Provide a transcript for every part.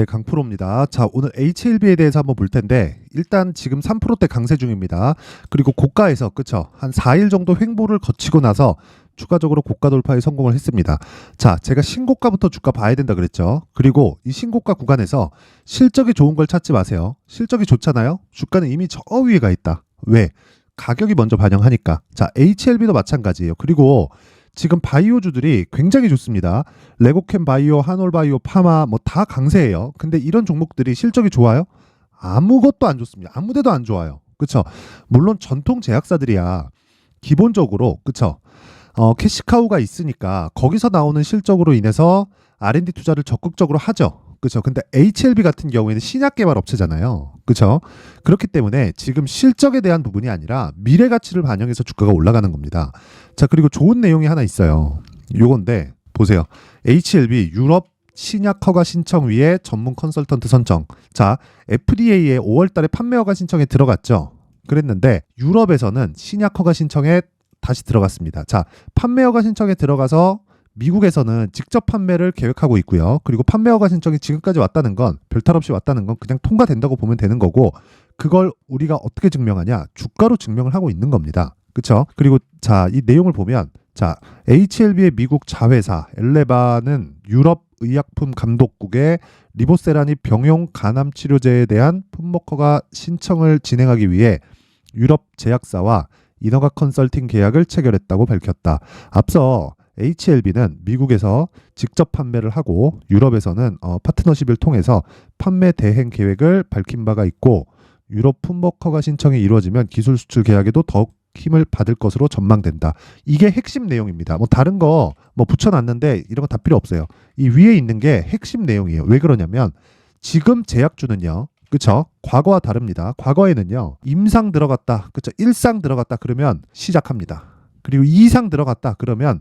네, 강프로입니다. 자, 오늘 HLB에 대해서 한번 볼 텐데 일단 지금 3%대 강세 중입니다. 그리고 고가에서 그쵸 한 4일 정도 횡보를 거치고 나서 추가적으로 고가 돌파에 성공을 했습니다. 자, 제가 신고가부터 주가 봐야 된다 그랬죠. 그리고 이 신고가 구간에서 실적이 좋은 걸 찾지 마세요. 실적이 좋잖아요. 주가는 이미 저 위에 가 있다. 왜? 가격이 먼저 반영하니까. 자, HLB도 마찬가지예요. 그리고 지금 바이오주들이 굉장히 좋습니다. 레고캠 바이오, 한올 바이오, 파마 뭐 다 강세예요. 근데 이런 종목들이 실적이 좋아요? 아무것도 안 좋습니다. 아무데도 안 좋아요. 그쵸? 물론 전통 제약사들이야. 기본적으로 그쵸? 어, 캐시카우가 있으니까 거기서 나오는 실적으로 인해서 R&D 투자를 적극적으로 하죠. 그렇죠. 근데 HLB 같은 경우에는 신약 개발 업체잖아요. 그렇죠? 그렇기 때문에 지금 실적에 대한 부분이 아니라 미래 가치를 반영해서 주가가 올라가는 겁니다. 자, 그리고 좋은 내용이 하나 있어요. 요건데 보세요. HLB 유럽 신약 허가 신청 위에 전문 컨설턴트 선정. 자, FDA에 5월 달에 판매 허가 신청에 들어갔죠. 그랬는데 유럽에서는 신약 허가 신청에 다시 들어갔습니다. 자, 판매 허가 신청에 들어가서 미국에서는 직접 판매를 계획하고 있고요. 그리고 판매 허가 신청이 지금까지 왔다는 건 별탈 없이 왔다는 건 그냥 통과된다고 보면 되는 거고 그걸 우리가 어떻게 증명하냐? 주가로 증명을 하고 있는 겁니다. 그렇죠? 그리고 자, 이 내용을 보면 자, HLB의 미국 자회사 엘레바는 유럽 의약품 감독국에 리보세라니 병용 간암 치료제에 대한 품목허가 신청을 진행하기 위해 유럽 제약사와 인허가 컨설팅 계약을 체결했다고 밝혔다. 앞서 HLB는 미국에서 직접 판매를 하고 유럽에서는 어, 파트너십을 통해서 판매 대행 계획을 밝힌 바가 있고 유럽 품목 허가 신청이 이루어지면 기술 수출 계약에도 더욱 힘을 받을 것으로 전망된다. 이게 핵심 내용입니다. 뭐 다른 거 뭐 붙여놨는데 이런 거 다 필요 없어요. 이 위에 있는 게 핵심 내용이에요. 왜 그러냐면 지금 제약주는요. 그쵸? 과거와 다릅니다. 과거에는요. 임상 들어갔다. 그쵸? 일상 들어갔다. 그러면 시작합니다. 그리고 이상 들어갔다. 그러면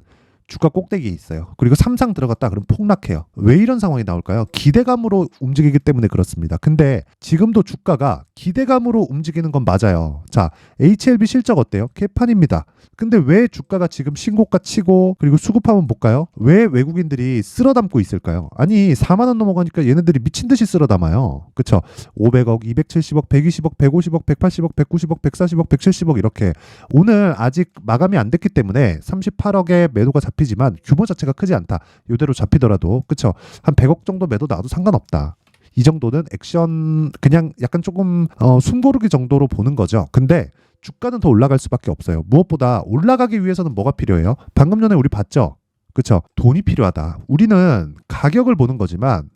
주가 꼭대기에 있어요. 그리고 삼상 들어갔다 그럼 폭락해요. 왜 이런 상황이 나올까요? 기대감으로 움직이기 때문에 그렇습니다. 근데 지금도 주가가 기대감으로 움직이는 건 맞아요. 자, HLB 실적 어때요? 개판입니다. 근데 왜 주가가 지금 신고가 치고 그리고 수급 한번 볼까요? 왜 외국인들이 쓸어 담고 있을까요? 아니, 4만 원 넘어가니까 얘네들이 미친 듯이 쓸어 담아요. 그쵸 500억, 270억, 120억, 150억, 180억, 190억, 140억, 170억 이렇게 오늘 아직 마감이 안 됐기 때문에 38억의 매도가 잡 히지만 규모 자체가 크지 않다. 이대로 잡히더라도 그쵸 한 100억 정도 매도 나도 상관없다. 이 정도는 액션 그냥 약간 조금 어, 숨고르기 정도로 보는 거죠. 근데 주가는 더 올라갈 수밖에 없어요. 무엇보다 올라가기 위해서는 뭐가 필요해요? 방금 전에 우리 봤죠? 그쵸? 돈이 필요하다. 우리는 가격을 보는 거지만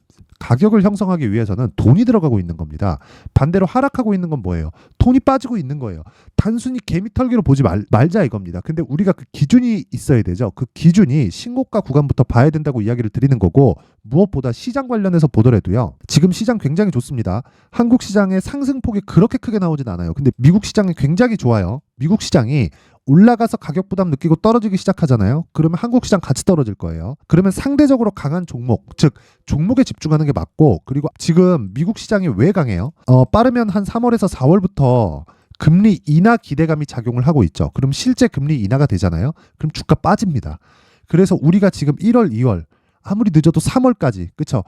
가격을 형성하기 위해서는 돈이 들어가고 있는 겁니다. 반대로 하락하고 있는 건 뭐예요? 돈이 빠지고 있는 거예요. 단순히 개미 털기로 보지 말, 말자 이겁니다. 근데 우리가 그 기준이 있어야 되죠. 그 기준이 신고가 구간부터 봐야 된다고 이야기를 드리는 거고 무엇보다 시장 관련해서 보더라도요. 지금 시장 굉장히 좋습니다. 한국 시장의 상승폭이 그렇게 크게 나오진 않아요. 근데 미국 시장이 굉장히 좋아요. 미국 시장이 올라가서 가격 부담 느끼고 떨어지기 시작하잖아요. 그러면 한국 시장 같이 떨어질 거예요. 그러면 상대적으로 강한 종목, 즉 종목에 집중하는 게 맞고 그리고 지금 미국 시장이 왜 강해요? 어, 빠르면 한 3월에서 4월부터 금리 인하 기대감이 작용을 하고 있죠. 그럼 실제 금리 인하가 되잖아요. 그럼 주가 빠집니다. 그래서 우리가 지금 1월, 2월 아무리 늦어도 3월까지 그쵸?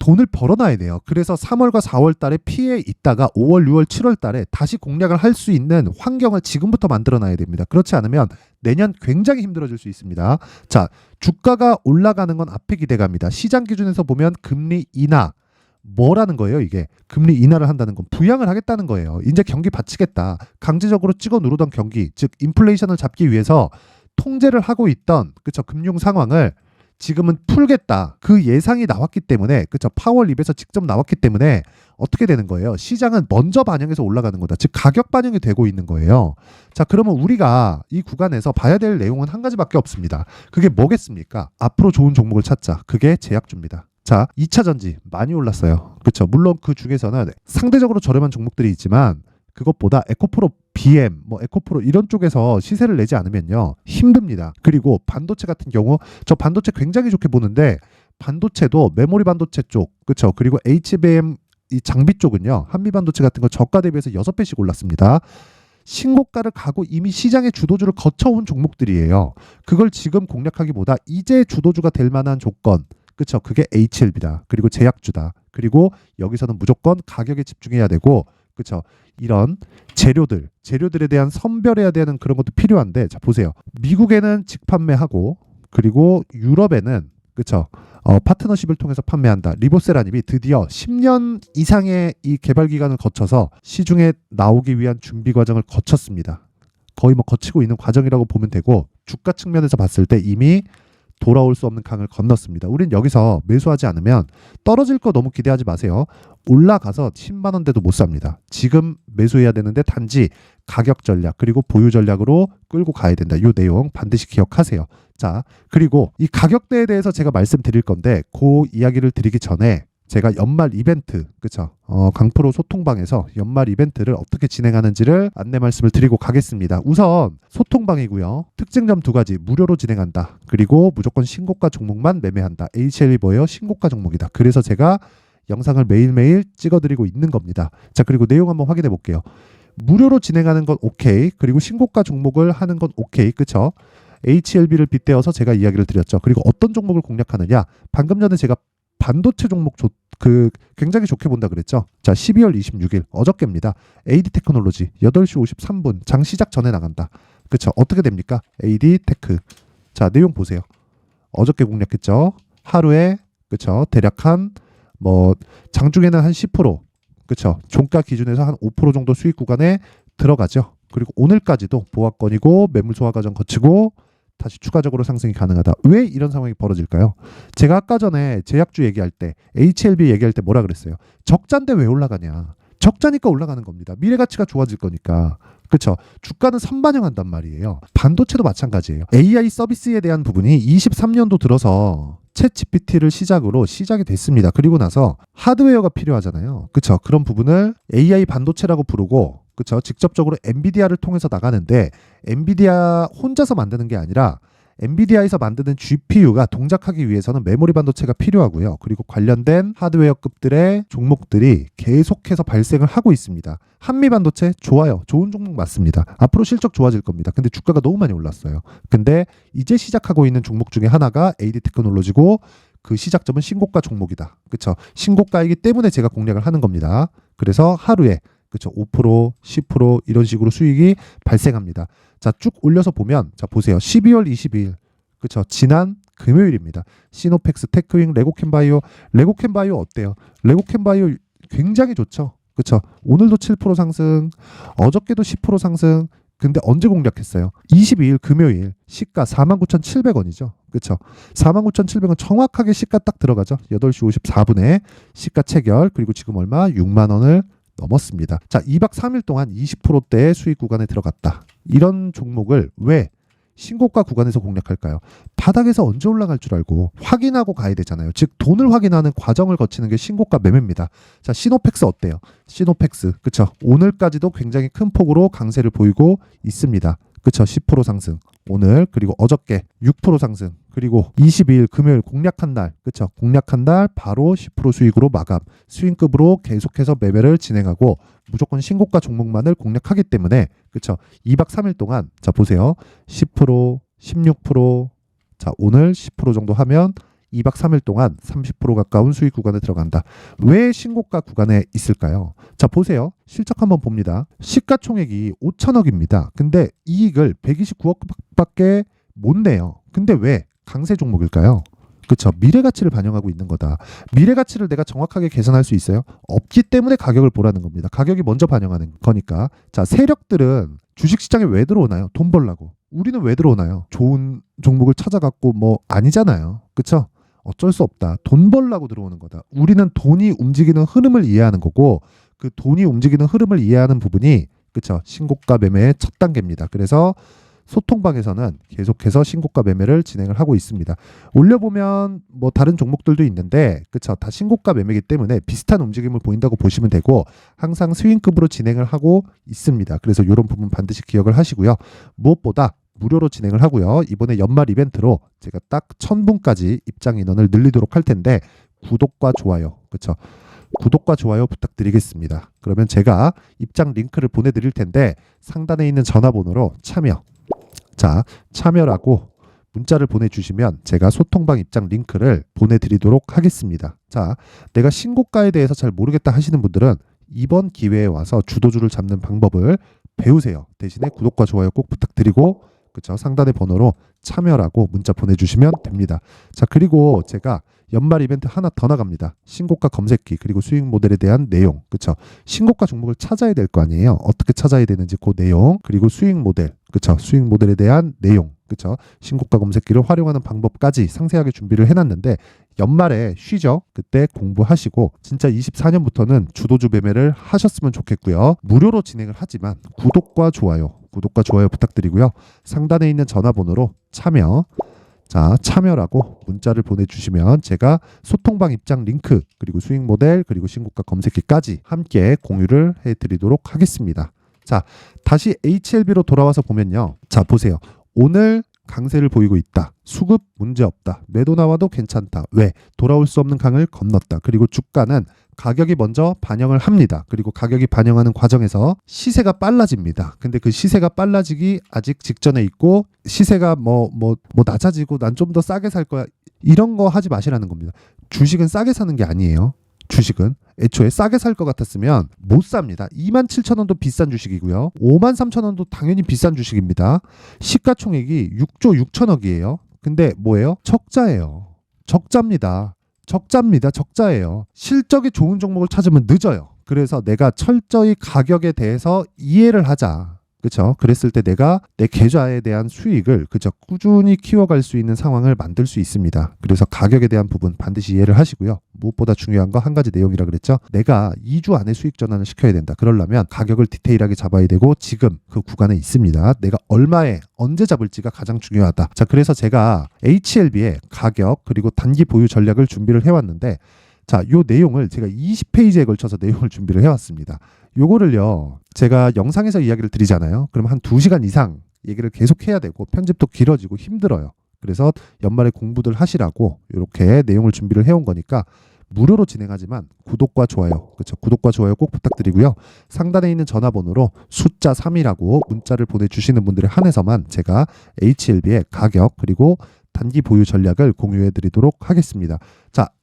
돈을 벌어놔야 돼요. 그래서 3월과 4월 달에 피해 있다가 5월, 6월, 7월 달에 다시 공략을 할 수 있는 환경을 지금부터 만들어 놔야 됩니다. 그렇지 않으면 내년 굉장히 힘들어질 수 있습니다. 자, 주가가 올라가는 건 앞에 기대감이다. 시장 기준에서 보면 금리 인하 뭐라는 거예요, 이게? 금리 인하를 한다는 건 부양을 하겠다는 거예요. 이제 경기 받치겠다. 강제적으로 찍어 누르던 경기, 즉 인플레이션을 잡기 위해서 통제를 하고 있던 그쵸 금융 상황을 지금은 풀겠다. 그 예상이 나왔기 때문에 그쵸 파월 입에서 직접 나왔기 때문에 어떻게 되는 거예요? 시장은 먼저 반영해서 올라가는 거다. 즉 가격 반영이 되고 있는 거예요. 자, 그러면 우리가 이 구간에서 봐야 될 내용은 한 가지밖에 없습니다. 그게 뭐겠습니까? 앞으로 좋은 종목을 찾자. 그게 제약주입니다. 자, 2차 전지 많이 올랐어요. 그렇죠. 물론 그 중에서는 상대적으로 저렴한 종목들이 있지만 그것보다 에코프로 BM, 뭐 에코프로 이런 쪽에서 시세를 내지 않으면요 힘듭니다. 그리고 반도체 같은 경우 저 반도체 굉장히 좋게 보는데 반도체도 메모리 반도체 쪽, 그렇죠. 그리고 HBM 이 장비 쪽은요 한미 반도체 같은 거 저가 대비해서 6배씩 올랐습니다. 신고가를 가고 이미 시장의 주도주를 거쳐온 종목들이에요. 그걸 지금 공략하기보다 이제 주도주가 될 만한 조건, 그렇죠. 그게 HLB다. 그리고 제약주다. 그리고 여기서는 무조건 가격에 집중해야 되고 그쵸 이런 재료들 재료들에 대한 선별해야 되는 그런 것도 필요한데 자 보세요 미국에는 직판매하고 그리고 유럽에는 그쵸 어, 파트너십을 통해서 판매한다. 리보세라님이 드디어 10년 이상의 이 개발 기간을 거쳐서 시중에 나오기 위한 준비 과정을 거쳤습니다. 거의 뭐 거치고 있는 과정이라고 보면 되고 주가 측면에서 봤을 때 이미 돌아올 수 없는 강을 건넜습니다. 우린 여기서 매수하지 않으면 떨어질 거 너무 기대하지 마세요. 올라가서 10만 원대도 못 삽니다. 지금 매수해야 되는데 단지 가격 전략 그리고 보유 전략으로 끌고 가야 된다. 이 내용 반드시 기억하세요. 자, 그리고 이 가격대에 대해서 제가 말씀드릴 건데 그 이야기를 드리기 전에 제가 연말 이벤트, 그쵸? 어, 강프로 소통방에서 연말 이벤트를 어떻게 진행하는지를 안내 말씀을 드리고 가겠습니다. 우선 소통방이고요. 특징점 두 가지 무료로 진행한다. 그리고 무조건 신고가 종목만 매매한다. HL이 뭐예요? 신고가 종목이다. 그래서 제가 영상을 매일매일 찍어드리고 있는 겁니다. 자, 그리고 내용 한번 확인해 볼게요. 무료로 진행하는 건 오케이. 그리고 신고가 종목을 하는 건 오케이. 그쵸? HLB를 빗대어서 제가 이야기를 드렸죠. 그리고 어떤 종목을 공략하느냐? 방금 전에 제가 반도체 종목 좋, 그 굉장히 좋게 본다 그랬죠. 자, 12월 26일 어저께입니다. AD 테크놀로지 8시 53분 장 시작 전에 나간다. 그쵸? 어떻게 됩니까? AD 테크. 자, 내용 보세요. 어저께 공략했죠. 하루에 그쵸? 대략 한 뭐 장중에는 한 10%, 그쵸? 종가 기준에서 한 5% 정도 수익 구간에 들어가죠. 그리고 오늘까지도 보합권이고 매물 소화 과정 거치고 다시 추가적으로 상승이 가능하다. 왜 이런 상황이 벌어질까요? 제가 아까 전에 제약주 얘기할 때 HLB 얘기할 때 뭐라 그랬어요? 적자인데 왜 올라가냐? 적자니까 올라가는 겁니다. 미래 가치가 좋아질 거니까. 그렇죠. 주가는 선반영한단 말이에요. 반도체도 마찬가지예요. AI 서비스에 대한 부분이 23년도 들어서 챗 GPT를 시작으로 시작이 됐습니다. 그리고 나서 하드웨어가 필요하잖아요. 그렇죠. 그런 부분을 AI 반도체라고 부르고 그렇죠. 직접적으로 엔비디아를 통해서 나가는데 엔비디아 혼자서 만드는 게 아니라 엔비디아에서 만드는 GPU가 동작하기 위해서는 메모리 반도체가 필요하고요. 그리고 관련된 하드웨어급들의 종목들이 계속해서 발생을 하고 있습니다. 한미 반도체 좋아요. 좋은 종목 맞습니다. 앞으로 실적 좋아질 겁니다. 근데 주가가 너무 많이 올랐어요. 근데 이제 시작하고 있는 종목 중에 하나가 AD 테크놀로지고 그 시작점은 신고가 종목이다. 그렇죠? 신고가이기 때문에 제가 공략을 하는 겁니다. 그래서 하루에 그렇죠. 5%, 10% 이런 식으로 수익이 발생합니다. 자, 쭉 올려서 보면 자, 보세요. 12월 22일. 그렇죠. 지난 금요일입니다. 시노펙스, 테크윙, 레고캔바이오. 레고캔바이오 어때요? 레고캔바이오 굉장히 좋죠. 그렇죠. 오늘도 7% 상승, 어저께도 10% 상승. 근데 언제 공략했어요? 22일 금요일 시가 49,700원이죠. 그렇죠. 49,700원 정확하게 시가 딱 들어가죠. 8시 54분에 시가 체결 그리고 지금 얼마? 6만 원을 넘었습니다. 자, 2박 3일 동안 20%대의 수익 구간에 들어갔다. 이런 종목을 왜 신고가 구간에서 공략할까요? 바닥에서 언제 올라갈 줄 알고 확인하고 가야 되잖아요. 즉 돈을 확인하는 과정을 거치는 게 신고가 매매입니다. 자, 시노펙스 어때요? 시노펙스. 그쵸 오늘까지도 굉장히 큰 폭으로 강세를 보이고 있습니다. 그쵸 10% 상승. 오늘 그리고 어저께 6% 상승. 그리고 22일 금요일 공략한 날, 그쵸 공략한 날 바로 10% 수익으로 마감. 수익급으로 계속해서 매매를 진행하고 무조건 신고가 종목만을 공략하기 때문에 그쵸 2박 3일 동안 자 보세요. 10%, 16%, 자 오늘 10% 정도 하면 2박 3일 동안 30% 가까운 수익 구간에 들어간다. 왜 신고가 구간에 있을까요? 자, 보세요. 실적 한번 봅니다. 시가총액이 5천억입니다. 근데 이익을 129억밖에 못 내요. 근데 왜 강세 종목일까요? 그렇죠. 미래 가치를 반영하고 있는 거다. 미래 가치를 내가 정확하게 계산할 수 있어요? 없기 때문에 가격을 보라는 겁니다. 가격이 먼저 반영하는 거니까. 자, 세력들은 주식 시장에 왜 들어오나요? 돈 벌라고. 우리는 왜 들어오나요? 좋은 종목을 찾아갖고 뭐 아니잖아요. 그렇죠? 어쩔 수 없다. 돈 벌라고 들어오는 거다. 우리는 돈이 움직이는 흐름을 이해하는 거고 그 돈이 움직이는 흐름을 이해하는 부분이 그쵸 신고가 매매의 첫 단계입니다. 그래서 소통방에서는 계속해서 신고가 매매를 진행을 하고 있습니다. 올려보면 뭐 다른 종목들도 있는데 그쵸 다 신고가 매매이기 때문에 비슷한 움직임을 보인다고 보시면 되고 항상 스윙급으로 진행을 하고 있습니다. 그래서 이런 부분 반드시 기억을 하시고요. 무엇보다 무료로 진행을 하고요. 이번에 연말 이벤트로 제가 딱 1000분까지 입장 인원을 늘리도록 할 텐데 구독과 좋아요. 그렇죠? 구독과 좋아요 부탁드리겠습니다. 그러면 제가 입장 링크를 보내 드릴 텐데 상단에 있는 전화번호로 참여. 자, 참여라고 문자를 보내주시면 제가 소통방 입장 링크를 보내드리도록 하겠습니다. 자, 내가 신고가에 대해서 잘 모르겠다 하시는 분들은 이번 기회에 와서 주도주를 잡는 방법을 배우세요. 대신에 구독과 좋아요 꼭 부탁드리고 그쵸 상단의 번호로 참여라고 문자 보내주시면 됩니다. 자 그리고 제가 연말 이벤트 하나 더 나갑니다. 신고가 검색기 그리고 수익 모델에 대한 내용 그쵸 신고가 종목을 찾아야 될 거 아니에요. 어떻게 찾아야 되는지 그 내용 그리고 수익 모델 그쵸 수익 모델에 대한 내용 그쵸 신고가 검색기를 활용하는 방법까지 상세하게 준비를 해놨는데 연말에 쉬죠. 그때 공부하시고 진짜 24년부터는 주도주 매매를 하셨으면 좋겠고요. 무료로 진행을 하지만 구독과 좋아요, 구독과 좋아요 부탁드리고요. 상단에 있는 전화번호로 참여 자, 참여라고 문자를 보내주시면 제가 소통방 입장 링크, 그리고 수익 모델, 그리고 신고가 검색기까지 함께 공유를 해드리도록 하겠습니다. 자, 다시 HLB로 돌아와서 보면요. 자, 보세요. 오늘 강세를 보이고 있다. 수급 문제 없다. 매도 나와도 괜찮다. 왜? 돌아올 수 없는 강을 건넜다. 그리고 주가는 가격이 먼저 반영을 합니다. 그리고 가격이 반영하는 과정에서 시세가 빨라집니다. 근데 그 시세가 빨라지기 아직 직전에 있고 시세가 뭐뭐 뭐 낮아지고 난 좀 더 싸게 살 거야. 이런 거 하지 마시라는 겁니다. 주식은 싸게 사는 게 아니에요. 주식은 애초에 싸게 살 것 같았으면 못 삽니다. 2만 7천 원도 비싼 주식이고요. 5만 3천 원도 당연히 비싼 주식입니다. 시가총액이 6조 6천억이에요. 근데 뭐예요? 적자예요. 적자입니다. 적자입니다. 적자예요. 실적이 좋은 종목을 찾으면 늦어요. 그래서 내가 철저히 가격에 대해서 이해를 하자. 그렇죠? 그랬을 때 내가 내 계좌에 대한 수익을 그죠 꾸준히 키워갈 수 있는 상황을 만들 수 있습니다. 그래서 가격에 대한 부분 반드시 이해를 하시고요. 무엇보다 중요한 거 한 가지 내용이라 그랬죠. 내가 2주 안에 수익 전환을 시켜야 된다. 그러려면 가격을 디테일하게 잡아야 되고 지금 그 구간에 있습니다. 내가 얼마에 언제 잡을지가 가장 중요하다. 자, 그래서 제가 HLB의 가격 그리고 단기 보유 전략을 준비를 해왔는데 자, 요 내용을 제가 20페이지에 걸쳐서 내용을 준비를 해왔습니다. 요거를요, 제가 영상에서 이야기를 드리잖아요. 그럼 한 2시간 이상 얘기를 계속 해야 되고, 편집도 길어지고 힘들어요. 그래서 연말에 공부들 하시라고 이렇게 내용을 준비를 해온 거니까 무료로 진행하지만 구독과 좋아요, 그렇죠? 구독과 좋아요 꼭 부탁드리고요. 상단에 있는 전화번호로 숫자 3이라고 문자를 보내주시는 분들에 한해서만 제가 HLB의 가격 그리고 단기 보유 전략을 공유해 드리도록 하겠습니다.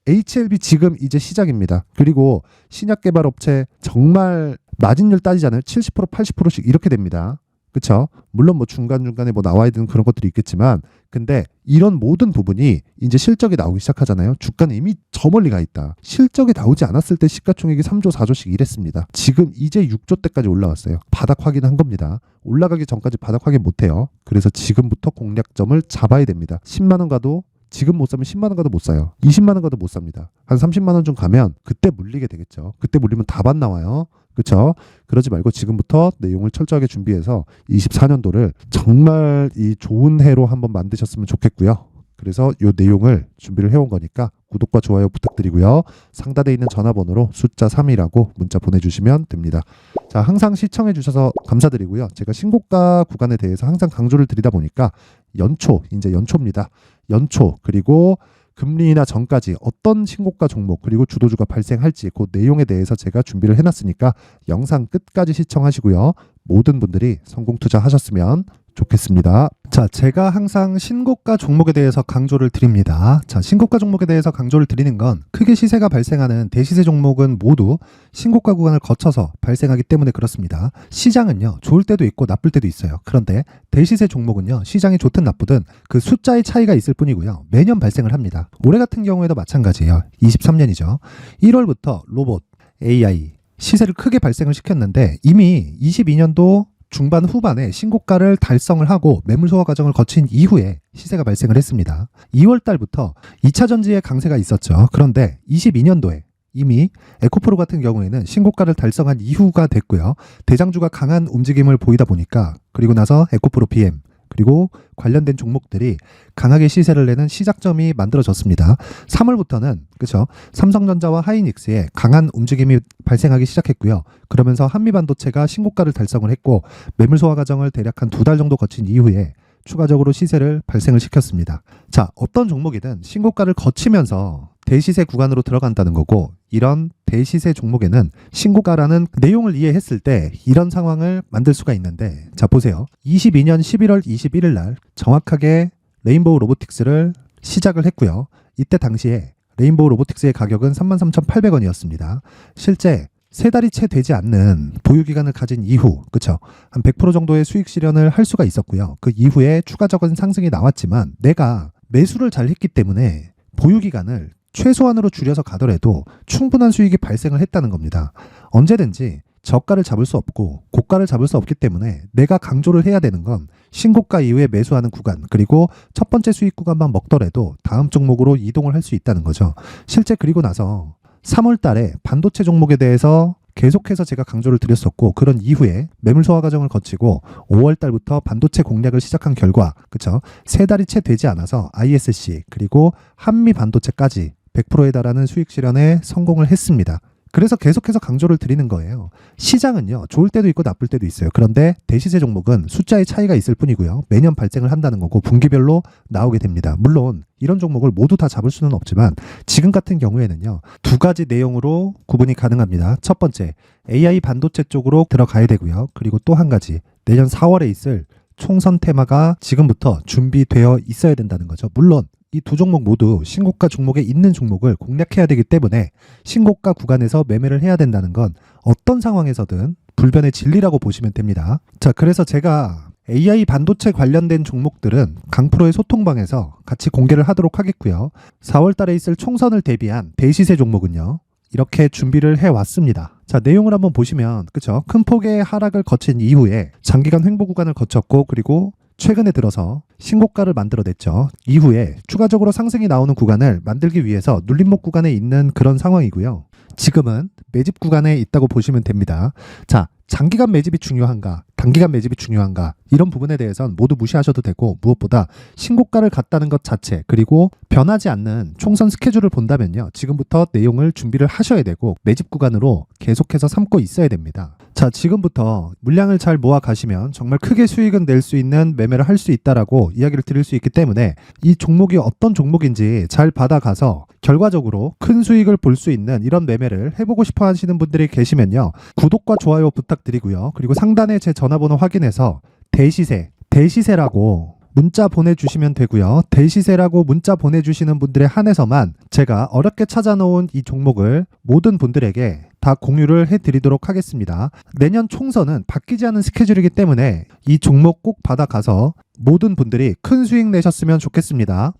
자, HLB 지금 이제 시작입니다. 그리고 신약 개발 업체 정말 마진율 따지잖아요. 70% 80%씩 이렇게 됩니다. 그렇죠? 물론 뭐 중간중간에 뭐 나와야 되는 그런 것들이 있겠지만 근데 이런 모든 부분이 이제 실적이 나오기 시작하잖아요. 주가는 이미 저 멀리 가 있다. 실적이 나오지 않았을 때 시가총액이 3조 4조씩 이랬습니다. 지금 이제 6조 때까지 올라왔어요. 바닥 확인한 겁니다. 올라가기 전까지 바닥 확인 못 해요. 그래서 지금부터 공략점을 잡아야 됩니다. 10만 원 가도 지금 못 사면 10만 원 가도 못 사요. 20만 원 가도 못 삽니다. 한 30만 원 좀 가면 그때 물리게 되겠죠. 그때 물리면 다반 나와요. 그렇죠? 그러지 말고 지금부터 내용을 철저하게 준비해서 24년도를 정말 이 좋은 해로 한번 만드셨으면 좋겠고요. 그래서 이 내용을 준비를 해온 거니까 구독과 좋아요 부탁드리고요. 상단에 있는 전화번호로 숫자 3이라고 문자 보내주시면 됩니다. 자, 항상 시청해 주셔서 감사드리고요. 제가 신고가 구간에 대해서 항상 강조를 드리다 보니까 연초, 이제 연초입니다. 연초, 그리고 금리나 전까지 어떤 신고가 종목 그리고 주도주가 발생할지 그 내용에 대해서 제가 준비를 해놨으니까 영상 끝까지 시청하시고요. 모든 분들이 성공 투자하셨으면 좋겠습니다. 자, 제가 항상 신고가 종목에 대해서 강조를 드립니다. 자, 신고가 종목에 대해서 강조를 드리는 건 크게 시세가 발생하는 대시세 종목은 모두 신고가 구간을 거쳐서 발생하기 때문에 그렇습니다. 시장은요, 좋을 때도 있고 나쁠 때도 있어요. 그런데 대시세 종목은요, 시장이 좋든 나쁘든 그 숫자의 차이가 있을 뿐이고요. 매년 발생을 합니다. 올해 같은 경우에도 마찬가지예요. 23년이죠. 1월부터 로봇, AI, 시세를 크게 발생을 시켰는데 이미 22년도 중반 후반에 신고가를 달성을 하고 매물 소화 과정을 거친 이후에 시세가 발생을 했습니다. 2월 달부터 2차 전지의 강세가 있었죠. 그런데 22년도에 이미 에코프로 같은 경우에는 신고가를 달성한 이후가 됐고요. 대장주가 강한 움직임을 보이다 보니까 그리고 나서 에코프로 PM 그리고 관련된 종목들이 강하게 시세를 내는 시작점이 만들어졌습니다. 3월부터는 그렇죠. 삼성전자와 하이닉스의 강한 움직임이 발생하기 시작했고요. 그러면서 한미반도체가 신고가를 달성을 했고 매물 소화 과정을 대략 한 두 달 정도 거친 이후에 추가적으로 시세를 발생을 시켰습니다. 자, 어떤 종목이든 신고가를 거치면서 대시세 구간으로 들어간다는 거고 이런 대시세 종목에는 신고가라는 내용을 이해했을 때 이런 상황을 만들 수가 있는데 자 보세요. 22년 11월 21일 날 정확하게 레인보우 로보틱스를 시작을 했고요. 이때 당시에 레인보우 로보틱스의 가격은 33,800원이었습니다. 실제 세 달이 채 되지 않는 보유 기간을 가진 이후, 그쵸? 한 100% 정도의 수익 실현을 할 수가 있었고요. 그 이후에 추가적인 상승이 나왔지만 내가 매수를 잘 했기 때문에 보유 기간을 최소한으로 줄여서 가더라도 충분한 수익이 발생을 했다는 겁니다. 언제든지 저가를 잡을 수 없고 고가를 잡을 수 없기 때문에 내가 강조를 해야 되는 건 신고가 이후에 매수하는 구간 그리고 첫 번째 수익 구간만 먹더라도 다음 종목으로 이동을 할 수 있다는 거죠. 실제 그리고 나서 3월 달에 반도체 종목에 대해서 계속해서 제가 강조를 드렸었고 그런 이후에 매물 소화 과정을 거치고 5월 달부터 반도체 공략을 시작한 결과 그쵸 세 달이 채 되지 않아서 ISC 그리고 한미 반도체까지 100%에 달하는 수익 실현에 성공을 했습니다. 그래서 계속해서 강조를 드리는 거예요. 시장은요, 좋을 때도 있고 나쁠 때도 있어요. 그런데 대시세 종목은 숫자의 차이가 있을 뿐이고요. 매년 발생을 한다는 거고 분기별로 나오게 됩니다. 물론 이런 종목을 모두 다 잡을 수는 없지만 지금 같은 경우에는요, 두 가지 내용으로 구분이 가능합니다. 첫 번째, AI 반도체 쪽으로 들어가야 되고요. 그리고 또 한 가지, 내년 4월에 있을 총선 테마가 지금부터 준비되어 있어야 된다는 거죠. 물론 이 두 종목 모두 신고가 종목에 있는 종목을 공략해야 되기 때문에 신고가 구간에서 매매를 해야 된다는 건 어떤 상황에서든 불변의 진리라고 보시면 됩니다. 자, 그래서 제가 AI 반도체 관련된 종목들은 강프로의 소통방에서 같이 공개를 하도록 하겠고요. 4월 달에 있을 총선을 대비한 대시세 종목은요. 이렇게 준비를 해 왔습니다. 자, 내용을 한번 보시면 그쵸? 큰 폭의 하락을 거친 이후에 장기간 횡보 구간을 거쳤고 그리고 최근에 들어서 신고가를 만들어냈죠. 이후에 추가적으로 상승이 나오는 구간을 만들기 위해서 눌림목 구간에 있는 그런 상황이고요. 지금은 매집 구간에 있다고 보시면 됩니다. 자, 장기간 매집이 중요한가, 단기간 매집이 중요한가, 이런 부분에 대해서는 모두 무시하셔도 되고, 무엇보다 신고가를 갔다는 것 자체, 그리고 변하지 않는 총선 스케줄을 본다면요. 지금부터 내용을 준비를 하셔야 되고, 매집 구간으로 계속해서 삼고 있어야 됩니다. 자, 지금부터 물량을 잘 모아 가시면 정말 크게 수익은 낼 수 있는 매매를 할 수 있다라고 이야기를 드릴 수 있기 때문에 이 종목이 어떤 종목인지 잘 받아가서 결과적으로 큰 수익을 볼 수 있는 이런 매매를 해보고 싶어 하시는 분들이 계시면요. 구독과 좋아요 부탁드리고요. 그리고 상단에 제 전화번호 확인해서 대시세, 대시세라고 문자 보내주시면 되고요. 대시세라고 문자 보내주시는 분들에 한해서만 제가 어렵게 찾아놓은 이 종목을 모든 분들에게 다 공유를 해드리도록 하겠습니다. 내년 총선은 바뀌지 않은 스케줄이기 때문에 이 종목 꼭 받아가서 모든 분들이 큰 수익 내셨으면 좋겠습니다.